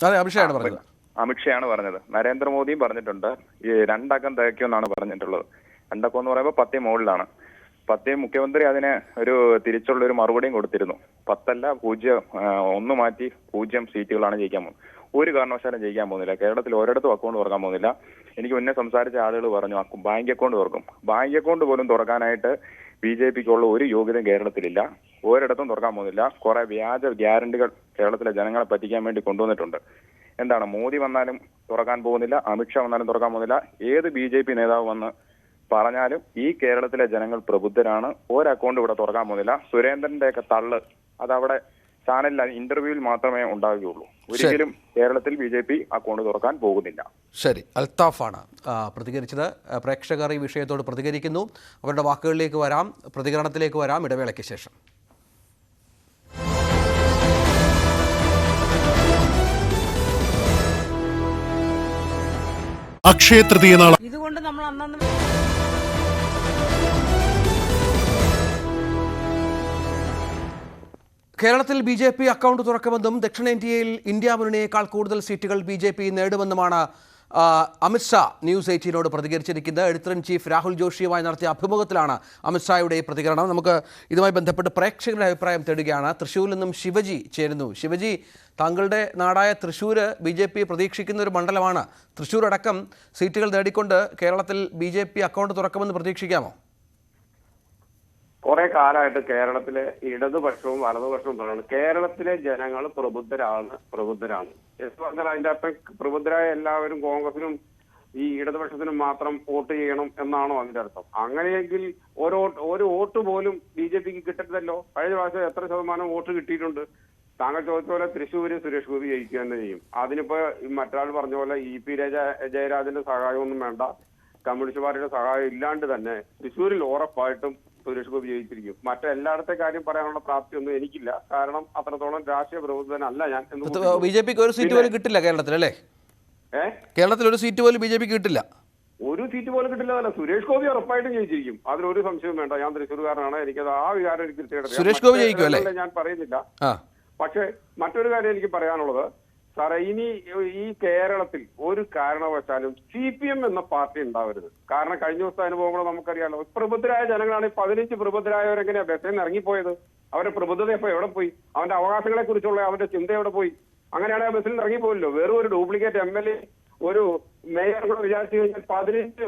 അതെ പറഞ്ഞത്. അമിത്ഷായാണ് പറഞ്ഞത്. നരേന്ദ്രമോദിയും പറഞ്ഞിട്ടുണ്ട്. ഈ രണ്ടക്കം തികയ്ക്കുമെന്നാണ് പറഞ്ഞിട്ടുള്ളത്. രണ്ടക്കം എന്ന് പറയുമ്പോൾ പത്തി മുകളിലാണ്. പത്തി മുഖ്യമന്ത്രി അതിന് ഒരു തിരിച്ചുള്ള ഒരു മറുപടിയും കൊടുത്തിരുന്നു. പത്തല്ല പൂജ്യം ഒന്ന് മാറ്റി പൂജ്യം സീറ്റുകളാണ് ജയിക്കാൻ പോകുന്നത്. ഒരു കാരണവശാലും ജയിക്കാൻ പോകുന്നില്ല. കേരളത്തിൽ ഒരിടത്തും അക്കൗണ്ട് തുറക്കാൻ പോകുന്നില്ല. എനിക്ക് മുന്നേ സംസാരിച്ച ആളുകൾ പറഞ്ഞു ബാങ്ക് അക്കൗണ്ട് തുറക്കും. ബാങ്ക് അക്കൗണ്ട് പോലും തുറക്കാനായിട്ട് ബി ജെ പിക്കുള്ള ഒരു യോഗ്യതയും കേരളത്തിലില്ല. ഒരിടത്തും തുറക്കാൻ പോകുന്നില്ല. കുറെ വ്യാജ ഗ്യാരണ്ടികൾ കേരളത്തിലെ ജനങ്ങളെ പറ്റിക്കാൻ വേണ്ടി കൊണ്ടുവന്നിട്ടുണ്ട്. എന്താണ് മോദി വന്നാലും തുറക്കാൻ പോകുന്നില്ല അമിത്ഷാ വന്നാലും തുറക്കാൻ പോകുന്നില്ല. ഏത് ബി ജെ പി നേതാവ് വന്ന് പറഞ്ഞാലും ഈ കേരളത്തിലെ ജനങ്ങൾ പ്രബുദ്ധരാണ്. ഒരു അക്കൗണ്ട് ഇവിടെ തുറക്കാൻ പോകുന്നില്ല. സുരേന്ദ്രന്റെ ഒക്കെ തള്ള് അതവിടെ ചാനലിൽ ഇന്റർവ്യൂവിൽ മാത്രമേ ഉണ്ടാവുകയുള്ളൂ ഒരിക്കലും കേരളത്തിൽ ബി ജെ പി അക്കൗണ്ട് തുറക്കാൻ പോകുന്നില്ല. ശരി. അൽത്താഫാണ് പ്രതികരിച്ചത്. പ്രേക്ഷകർ ഈ വിഷയത്തോട് പ്രതികരിക്കുന്നു. അവരുടെ വാക്കുകളിലേക്ക് വരാം. പ്രതികരണത്തിലേക്ക് വരാം ഇടവേളയ്ക്ക് ശേഷം. അക്ഷയ തൃതീയ നാളെ ഇതുകൊണ്ട് നമ്മൾ അന്നന്ന് കേരളത്തിൽ ബി ജെ പി അക്കൗണ്ട് തുറക്കുമെന്നും ദക്ഷിണേന്ത്യയിൽ ഇന്ത്യ മുന്നണിയേക്കാൾ കൂടുതൽ സീറ്റുകൾ ബി ജെ പി നേടുമെന്നുമാണ് അമിത്ഷാ ന്യൂസ് എയ്റ്റീനോട് പ്രതികരിച്ചിരിക്കുന്നത്. എഡിറ്റർ ഇൻ ചീഫ് രാഹുൽ ജോഷിയുമായി നടത്തിയ അഭിമുഖത്തിലാണ് അമിത്ഷായുടെ ഈ പ്രതികരണം. നമുക്ക് ഇതുമായി ബന്ധപ്പെട്ട് പ്രേക്ഷകരുടെ അഭിപ്രായം തേടുകയാണ്. തൃശ്ശൂരിൽ നിന്നും ശിവജി ചേരുന്നു. ശിവജി താങ്കളുടെ നാടായ തൃശ്ശൂർ ബി ജെ പി പ്രതീക്ഷിക്കുന്ന ഒരു മണ്ഡലമാണ്. തൃശ്ശൂർ അടക്കം സീറ്റുകൾ നേടിക്കൊണ്ട് കേരളത്തിൽ ബി ജെ പി അക്കൗണ്ട് തുറക്കുമെന്ന് പ്രതീക്ഷിക്കാമോ? കുറെ കാലമായിട്ട് കേരളത്തിലെ ഇടതുപക്ഷവും വലതുപക്ഷവും പറയുന്നത് കേരളത്തിലെ ജനങ്ങൾ പ്രബുദ്ധരാണ് പ്രബുദ്ധരാണ്. എന്ന് പറഞ്ഞാൽ അതിന്റെ അർത്ഥം പ്രബുദ്ധരായ എല്ലാവരും കോൺഗ്രസിനും ഈ ഇടതുപക്ഷത്തിനും മാത്രം വോട്ട് ചെയ്യണം എന്നാണോ അതിന്റെ അർത്ഥം. അങ്ങനെയെങ്കിൽ ഓരോ ഒരു വോട്ട് പോലും ബി ജെ പിക്ക് കിട്ടരുതല്ലോ കഴിഞ്ഞ പ്രാവശ്യം എത്ര ശതമാനം വോട്ട് കിട്ടിയിട്ടുണ്ട്? താങ്കൾ ചോദിച്ച പോലെ തൃശ്ശൂര് സുരേഷ് ഗോപി ജയിക്കുക തന്നെ ചെയ്യും. അതിനിപ്പോ മറ്റൊരാൾ പറഞ്ഞ പോലെ ഇ പി രാജ ജയരാജന്റെ സഹായമൊന്നും വേണ്ട. കമ്മ്യൂണിസ്റ്റ് പാർട്ടിയുടെ സഹായം ഇല്ലാണ്ട് തന്നെ തൃശ്ശൂരിൽ ഉറപ്പായിട്ടും സുരേഷ് ഗോപി ജയിച്ചിരിക്കും. മറ്റെല്ലായിടത്തെ കാര്യം പറയാനുള്ള പ്രാപ്തി ഒന്നും എനിക്കില്ല. കാരണം അത്രത്തോളം രാഷ്ട്രീയ പ്രബോധനല്ല ഞാൻ ബി ജെ പിക്ക് ഒരു സീറ്റ് പോലും കിട്ടില്ല കേരളത്തിൽ അല്ലേ? കേരളത്തിൽ ഒരു സീറ്റ് പോലും ബി ജെ പിക്ക് കിട്ടില്ല. ഒരു സീറ്റ് പോലും കിട്ടില്ലതല്ല. സുരേഷ് ഗോപി ഉറപ്പായിട്ടും ജയിച്ചിരിക്കും. അതിലൊരു സംശയവും വേണ്ട. ഞാൻ തൃശ്ശൂർകാരനാണ്. എനിക്കത് ആ വികാരം എനിക്ക് സുരേഷ് ഗോപി ജയിക്കും അല്ലേ? ഞാൻ പറയുന്നില്ല. പക്ഷേ മറ്റൊരു കാര്യം എനിക്ക് പറയാനുള്ളത്. സാറേ ഇനി ഈ കേരളത്തിൽ ഒരു കാരണവശാലും സി പി എം എന്ന പാർട്ടി ഉണ്ടാവരുത്. കാരണം കഴിഞ്ഞ ദിവസത്തെ അനുഭവങ്ങൾ നമുക്കറിയാലോ. പ്രബുദ്ധരായ ജനങ്ങളാണ് പതിനഞ്ച് പ്രബുദ്ധരായവരെങ്ങനെയാ ബസ്സിൽ നിന്ന് ഇറങ്ങിപ്പോയത്? അവരുടെ പ്രബുദ്ധത ഇപ്പൊ എവിടെ പോയി? അവന്റെ അവകാശങ്ങളെ കുറിച്ചുള്ള അവന്റെ ചിന്ത എവിടെ പോയി? അങ്ങനെയാണ് ആ ബസ്സിൽ നിന്ന് ഇറങ്ങിപ്പോയല്ലോ. വെറും ഒരു ഡ്യൂപ്ലിക്കേറ്റ് എം എൽ എ ഒരു മേയർ കൂടെ വിചാരിച്ചു കഴിഞ്ഞാൽ പതിനഞ്ച്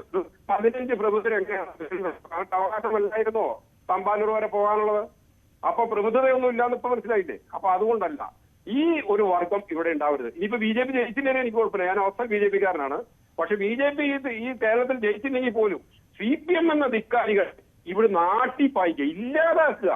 പതിനഞ്ച് പ്രബുദ്ധർ എങ്ങനെയാണ് ബസ്സിൽ അവകാശമല്ലായിരുന്നോ? തമ്പാനൂർ വരെ പോകാനുള്ളത്? അപ്പൊ പ്രബുദ്ധതയൊന്നും ഇല്ലാന്ന് ഇപ്പൊ മനസ്സിലായില്ലേ? അപ്പൊ അതുകൊണ്ടല്ല. ഈ ഒരു വർഗം ഇവിടെ ഉണ്ടാവരുത്. ഇനിയിപ്പോ ബി ജെ പി ജയിച്ചില്ലെങ്കിൽ എനിക്ക് കുഴപ്പമില്ല. ഞാൻ അവസ്ഥ ബി ജെ പിക്കാരനാണ്. പക്ഷെ ബി ജെ പി ഈ കേരളത്തിൽ ജയിച്ചില്ലെങ്കിൽ പോലും സി പി എം എന്ന ധിക്കാരികൾ ഇവിടെ നാട്ടി പായിക്കുക ഇല്ലാതാക്കുക.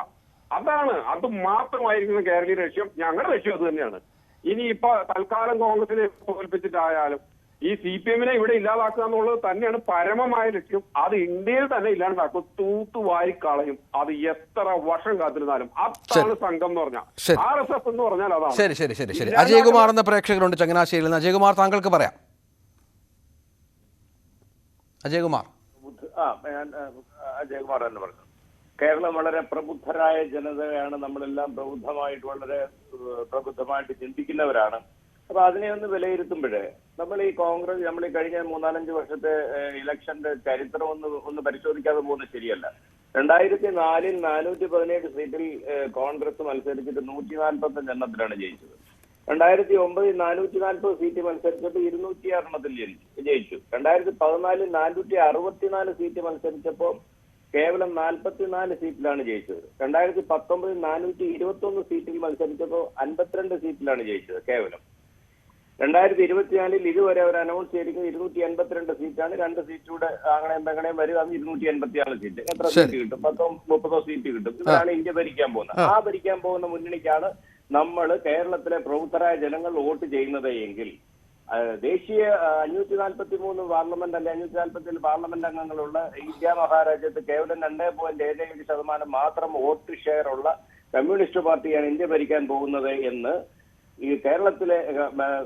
അതാണ്. അത് മാത്രമായിരിക്കുന്ന കേരളീയ ലക്ഷ്യം ഞങ്ങളുടെ ലക്ഷ്യം അത് തന്നെയാണ്. ഇനി ഇപ്പൊ തൽക്കാലം കോൺഗ്രസിനെ തോൽപ്പിച്ചിട്ടായാലും ഈ സി പി എമ്മിനെ ഇവിടെ ഇല്ലാതാക്കുക എന്നുള്ളത് തന്നെയാണ് പരമമായ ലക്ഷ്യം. അത് ഇന്ത്യയിൽ തന്നെ ഇല്ലാണ്ടാക്കും. തൂത്തുവാരി കളയും. അത് എത്ര വർഷം കാത്തിരുന്നാലും. അതാണ് സംഘം എന്ന് പറഞ്ഞാൽ. ആർ എസ് എഫ് എന്ന് പറഞ്ഞാൽ അതാണ്. ശരി ശരി ശരി ശരി. അജയകുമാർ എന്ന പ്രേക്ഷകരുണ്ട് ചങ്ങനാശ്ശേരിയിൽ നിന്ന്. അജയകുമാർ താങ്കൾക്ക് പറയാം. അജയകുമാർ. ആ ഞാൻ ആ, അജയകുമാർ എന്ന് പറഞ്ഞു. കേരളം വളരെ പ്രബുദ്ധരായ ജനതയാണ്. നമ്മളെല്ലാം പ്രബുദ്ധമായിട്ട് വളരെ പ്രബുദ്ധമായിട്ട് ചിന്തിക്കുന്നവരാണ്. അപ്പൊ അതിനെ ഒന്ന് വിലയിരുത്തുമ്പോഴേ നമ്മൾ ഈ കോൺഗ്രസ് നമ്മൾ ഈ കഴിഞ്ഞ മൂന്നാലഞ്ച് വർഷത്തെ ഇലക്ഷന്റെ ചരിത്രം ഒന്ന് ഒന്ന് പരിശോധിക്കാതെ പോകുന്നത് ശരിയല്ല. രണ്ടായിരത്തി നാലിൽ നാനൂറ്റി പതിനേഴ് സീറ്റിൽ കോൺഗ്രസ് മത്സരിച്ചിട്ട് നൂറ്റി നാൽപ്പത്തി അഞ്ച് എണ്ണത്തിലാണ് ജയിച്ചത്. രണ്ടായിരത്തി ഒമ്പതിൽ നാനൂറ്റി നാൽപ്പത് സീറ്റ് മത്സരിച്ചപ്പോൾ ഇരുന്നൂറ്റി ആറെണ്ണത്തിൽ ജയിച്ചു. രണ്ടായിരത്തി പതിനാലിൽ നാനൂറ്റി അറുപത്തിനാല് സീറ്റ് മത്സരിച്ചപ്പോൾ കേവലം നാൽപ്പത്തിനാല് സീറ്റിലാണ് ജയിച്ചത്. രണ്ടായിരത്തി പത്തൊമ്പതിൽ നാനൂറ്റി ഇരുപത്തി ഒന്ന് സീറ്റിൽ മത്സരിച്ചപ്പോൾ അൻപത്തിരണ്ട് സീറ്റിലാണ് ജയിച്ചത് കേവലം. രണ്ടായിരത്തി ഇരുപത്തിനാലിൽ ഇതുവരെ അവർ അനൗൺസ് ചെയ്തിരിക്കുന്നത് ഇരുന്നൂറ്റി എൺപത്തിരണ്ട് സീറ്റാണ് രണ്ട് സീറ്റൂടെ അങ്ങനെയും തങ്ങനെയും വരിക അത് ഇരുന്നൂറ്റി എൺപത്തിയാറ് സീറ്റ് എത്ര സീറ്റ് കിട്ടും? പത്തോ മുപ്പതോ സീറ്റ് കിട്ടും. ഇതാണ് ഇന്ത്യ ഭരിക്കാൻ പോകുന്നത്. ആ. ഭരിക്കാൻ പോകുന്ന മുന്നണിക്കാണ് നമ്മൾ കേരളത്തിലെ പ്രമുഖരായ ജനങ്ങൾ വോട്ട് ചെയ്യുന്നത് എങ്കിൽ ദേശീയ അഞ്ഞൂറ്റി നാൽപ്പത്തി മൂന്ന് പാർലമെന്റ് അല്ലെ അഞ്ഞൂറ്റി നാൽപ്പത്തി പാർലമെന്റ് അംഗങ്ങളുള്ള ഇന്ത്യ മഹാരാജ്യത്ത് കേവലം രണ്ടേ പോയിന്റ് ഏഴ് ഏഴ് ശതമാനം മാത്രം വോട്ട് ഷെയർ ഉള്ള കമ്മ്യൂണിസ്റ്റ് പാർട്ടിയാണ് ഇന്ത്യ ഭരിക്കാൻ പോകുന്നത് എന്ന് ഈ കേരളത്തിലെ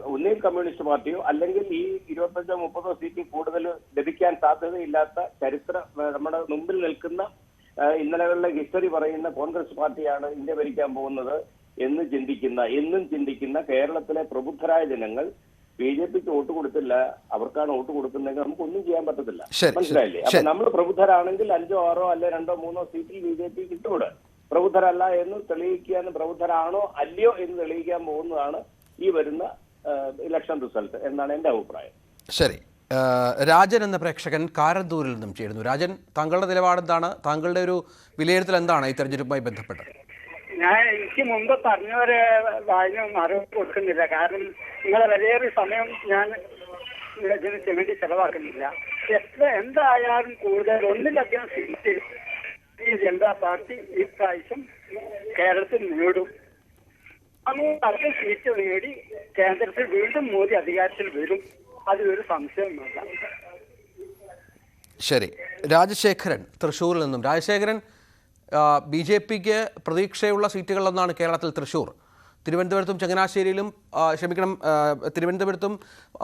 ഒന്നിൽ കമ്മ്യൂണിസ്റ്റ് പാർട്ടിയോ അല്ലെങ്കിൽ ഈ ഇരുപത്തഞ്ചോ മുപ്പതോ സീറ്റിൽ കൂടുതൽ ലഭിക്കാൻ സാധ്യതയില്ലാത്ത ചരിത്ര നമ്മുടെ മുമ്പിൽ നിൽക്കുന്ന ഇന്നലകളിലെ ഹിസ്റ്ററി പറയുന്ന കോൺഗ്രസ് പാർട്ടിയാണ് ഇന്ത്യ ഭരിക്കാൻ പോകുന്നത് എന്ന് ചിന്തിക്കുന്ന എന്നും ചിന്തിക്കുന്ന കേരളത്തിലെ പ്രബുദ്ധരായ ജനങ്ങൾ ബി ജെ പിക്ക് വോട്ട് കൊടുത്തില്ല അവർക്കാണ് വോട്ട് കൊടുക്കുന്നതെങ്കിൽ നമുക്ക് ഒന്നും ചെയ്യാൻ പറ്റത്തില്ല. മനസ്സിലായില്ലേ? അപ്പൊ നമ്മൾ പ്രബുദ്ധരാണെങ്കിൽ അഞ്ചോ ആറോ അല്ലെ രണ്ടോ മൂന്നോ സീറ്റിൽ ബി ജെ പി കിട്ടൂടെ പ്രബുദ്ധരല്ല എന്ന് തെളിയിക്കാൻ പ്രബുദ്ധരാണോ അല്ലയോ എന്ന് തെളിയിക്കാൻ പോകുന്നതാണ് ഈ വരുന്ന ഇലക്ഷൻ റിസൾട്ട് എന്നാണ് എന്റെ അഭിപ്രായം. ശരി. രാജൻ എന്ന പ്രേക്ഷകൻ കാരന്തൂരിൽ നിന്നും ചേരുന്നു. രാജൻ താങ്കളുടെ നിലപാട് എന്താണ്? താങ്കളുടെ ഒരു വിലയിരുത്തൽ എന്താണ് ഈ തെരഞ്ഞെടുപ്പുമായി ബന്ധപ്പെട്ട്? ഞാൻ എനിക്ക് മുമ്പ് പറഞ്ഞവരെ വായനൊന്നും അറിവ് കൊടുക്കുന്നില്ല. കാരണം നിങ്ങളെ വലിയൊരു സമയം ഞാൻ ഇതിന് വേണ്ടി ചെലവാക്കുന്നില്ല. എത്ര എന്തായാലും കൂടുതൽ ഒന്നിലധികം സീറ്റ് ഈ ജനതാ പാർട്ടി ഇപ്രാവശ്യം കേരളത്തിൽ നേടും. അധികം സീറ്റ് നേടി കേന്ദ്രത്തിൽ വീണ്ടും മോദി അധികാരത്തിൽ വരും. അതിലൊരു സംശയം ശരി. രാജശേഖരൻ തൃശ്ശൂരിൽ നിന്നും. രാജശേഖരൻ ബി ജെ പിക്ക് പ്രതീക്ഷയുള്ള സീറ്റുകളിലൊന്നാണ് കേരളത്തിൽ തൃശ്ശൂർ തിരുവനന്തപുരത്തും ചങ്ങനാശ്ശേരിയിലും ക്ഷമിക്കണം തിരുവനന്തപുരത്തും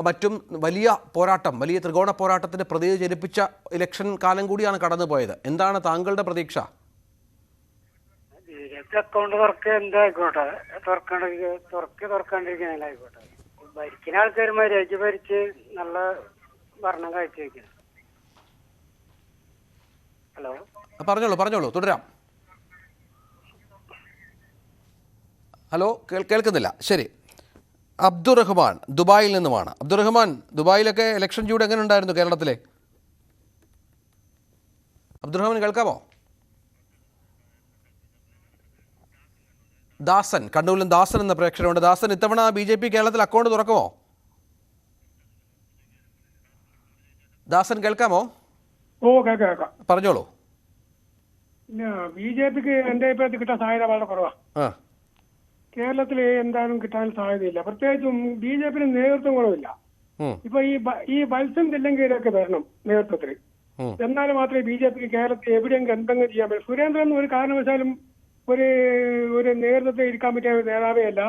മറ്റും വലിയ പോരാട്ടം വലിയ ത്രികോണ പോരാട്ടത്തിന് പ്രതീതി ജനിപ്പിച്ച ഇലക്ഷൻ കാലം കൂടിയാണ് കടന്നുപോയത്. എന്താണ് താങ്കളുടെ പ്രതീക്ഷ? അക്കൗണ്ട് തുറക്കുക എന്തായിക്കോട്ടെ തുറക്കണ്ടെങ്കിൽ തുറക്കി തുറക്കാണ്ടിരിക്കുന്നതിലായിക്കോട്ടെ ഭരിക്കുന്ന ആൾക്കാർ മര്യാദ ഭരിച്ച് നല്ല ഭരണം കാഴ്ചവെക്കുന്നു. ഹലോ? പറഞ്ഞോളൂ പറഞ്ഞോളൂ തുടരാം. ഹലോ കേൾക്കുന്നില്ല. ശരി. അബ്ദുറഹ്മാൻ ദുബായിൽ നിന്നുമാണ്. അബ്ദുറഹ്മാൻ ദുബായിലൊക്കെ ഇലക്ഷൻ ചൂട് എങ്ങനെ ഉണ്ടായിരുന്നു കേരളത്തിലെ? അബ്ദുറഹ്മാൻ കേൾക്കാമോ? ദാസൻ കണ്ണൂരിലും ദാസൻ എന്ന പ്രേക്ഷകരുണ്ട്. ദാസൻ ഇത്തവണ ബി ജെ പി കേരളത്തിൽ അക്കൗണ്ട് തുറക്കുമോ? ദാസൻ കേൾക്കാമോ? ഓ കേൾക്കാം കേൾക്കാം. പറഞ്ഞോളൂ. ബി ജെ പിക്ക് എന്റെ അഭിപ്രായത്തിൽ കിട്ടാൻ സാധ്യത വളരെ കുറവാണ് ആ. കേരളത്തിൽ എന്തായാലും കിട്ടാൻ സാധ്യതയില്ല. പ്രത്യേകിച്ചും ബി ജെ പിന് നേതൃത്വം കുറവില്ല. ഇപ്പൊ ഈ ഈ മത്സ്യം തില്ലങ്കയിലൊക്കെ വരണം നേതൃത്വത്തിൽ. എന്നാൽ മാത്രമേ ബി ജെ പിക്ക് കേരളത്തിൽ എവിടെയെങ്കിലും എന്തെങ്കിലും ചെയ്യാൻ പറ്റും. സുരേന്ദ്രൻ ഒരു കാരണവശാലും ഒരു ഒരു നേതൃത്വത്തിൽ ഇരിക്കാൻ പറ്റിയ ഒരു നേതാവേ അല്ല.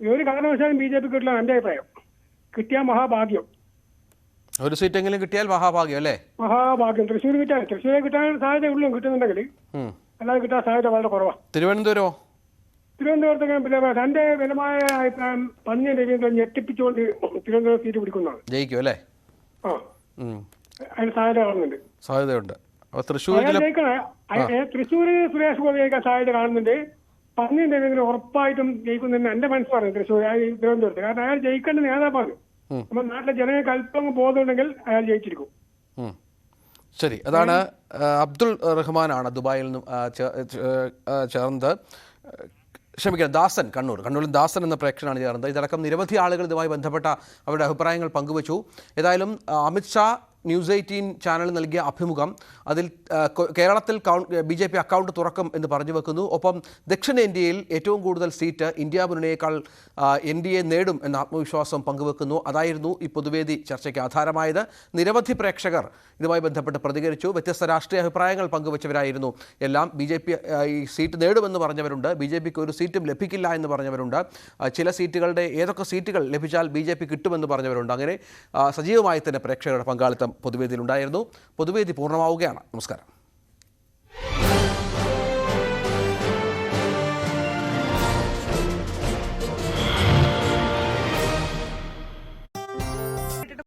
ഒരു കാരണവശാലും ബി ജെ പിക്ക് കിട്ടില്ല എന്റെ അഭിപ്രായം. കിട്ടിയ മഹാഭാഗ്യം. ഒരു സീറ്റ് എങ്കിലും കിട്ടിയാൽ മഹാഭാഗ്യം അല്ലേ? മഹാഭാഗ്യം. തൃശ്ശൂർ കിട്ടാൻ തൃശ്ശൂരെ കിട്ടാൻ സാധ്യത ഉള്ളൂ കിട്ടുന്നുണ്ടെങ്കിൽ അല്ലാതെ കിട്ടാൻ സാധ്യത വളരെ കുറവാണ് തിരുവനന്തപുരമോ? തിരുവനന്തപുരത്തൊക്കെ പിന്നെ തന്റെ ബലമായ അഭിപ്രായം പന്നി രവീന്ദ്രൻ ഞെട്ടിപ്പിച്ചുകൊണ്ട് തിരുവനന്തപുരം സീറ്റ് പിടിക്കുന്നതാണ്. ജയിക്കും അല്ലേ? ആ. അതിന് സാധ്യത കാണുന്നുണ്ട്. സാധ്യതയുണ്ട്. തൃശ്ശൂർ തൃശ്ശൂര് സുരേഷ് ഗോപി ജയിക്കാൻ സാധ്യത കാണുന്നുണ്ട്. പന്നി രവീന്ദ്രൻ ഉറപ്പായിട്ടും ജയിക്കുന്നെന്ന് എന്റെ മനസ്സിലാണ് തൃശ്ശൂർ ആ, ഈ തിരുവനന്തപുരത്ത്. കാരണം അയാൾ ജയിക്കേണ്ട നേതാവാണ്. നമ്മുടെ നാട്ടിലെ ജനങ്ങൾ അല്പം ബോധമുണ്ടെങ്കിൽ അയാൾ ജയിച്ചിരിക്കും. ശരി. അതാണ് അബ്ദുൾ റഹ്മാനാണ് ദുബായിൽ നിന്നും ചേർന്നത്. ക്ഷമിക്കണം ദാസൻ കണ്ണൂർ. കണ്ണൂരിൽ ദാസൻ എന്ന പ്രേക്ഷകനാണ് ചേർന്നത് ഇതടക്കം നിരവധി ആളുകൾ ഇതുമായി ബന്ധപ്പെട്ട അവരുടെ അഭിപ്രായങ്ങൾ പങ്കുവച്ചു. ഏതായാലും അമിത്ഷാ ന്യൂസ് എയ്റ്റീൻ ചാനൽ നൽകിയ അഭിമുഖം അതിൽ കേരളത്തിൽ ബി ജെ പി അക്കൗണ്ട് തുറക്കും എന്ന് പറഞ്ഞു വെക്കുന്നു. ഒപ്പം ദക്ഷിണേന്ത്യയിൽ ഏറ്റവും കൂടുതൽ സീറ്റ് ഇന്ത്യ മുന്നണിയേക്കാൾ എൻ ഡി എ നേടും എന്ന ആത്മവിശ്വാസം പങ്കുവെക്കുന്നു. അതായിരുന്നു ഈ പൊതുവേദി ചർച്ചയ്ക്ക് ആധാരമായത്. നിരവധി പ്രേക്ഷകർ ഇതുമായി ബന്ധപ്പെട്ട് പ്രതികരിച്ചു. വ്യത്യസ്ത രാഷ്ട്രീയ അഭിപ്രായങ്ങൾ പങ്കുവച്ചവരായിരുന്നു. എല്ലാം ബി ജെ പി ഈ സീറ്റ് നേടുമെന്ന് പറഞ്ഞവരുണ്ട്. ബി ജെ പിക്ക് ഒരു സീറ്റും ലഭിക്കില്ല എന്ന് പറഞ്ഞവരുണ്ട്. ചില സീറ്റുകളുടെ ഏതൊക്കെ സീറ്റുകൾ ലഭിച്ചാൽ ബി ജെ പി കിട്ടുമെന്ന് പറഞ്ഞവരുണ്ട്. അങ്ങനെ സജീവമായി തന്നെ പ്രേക്ഷകരുടെ പങ്കാളിത്തം പൊതുവേദിയിലുണ്ടായിരുന്നു. പൊതുവേദി പൂർണമാവുകയാണ്. നമസ്കാരം.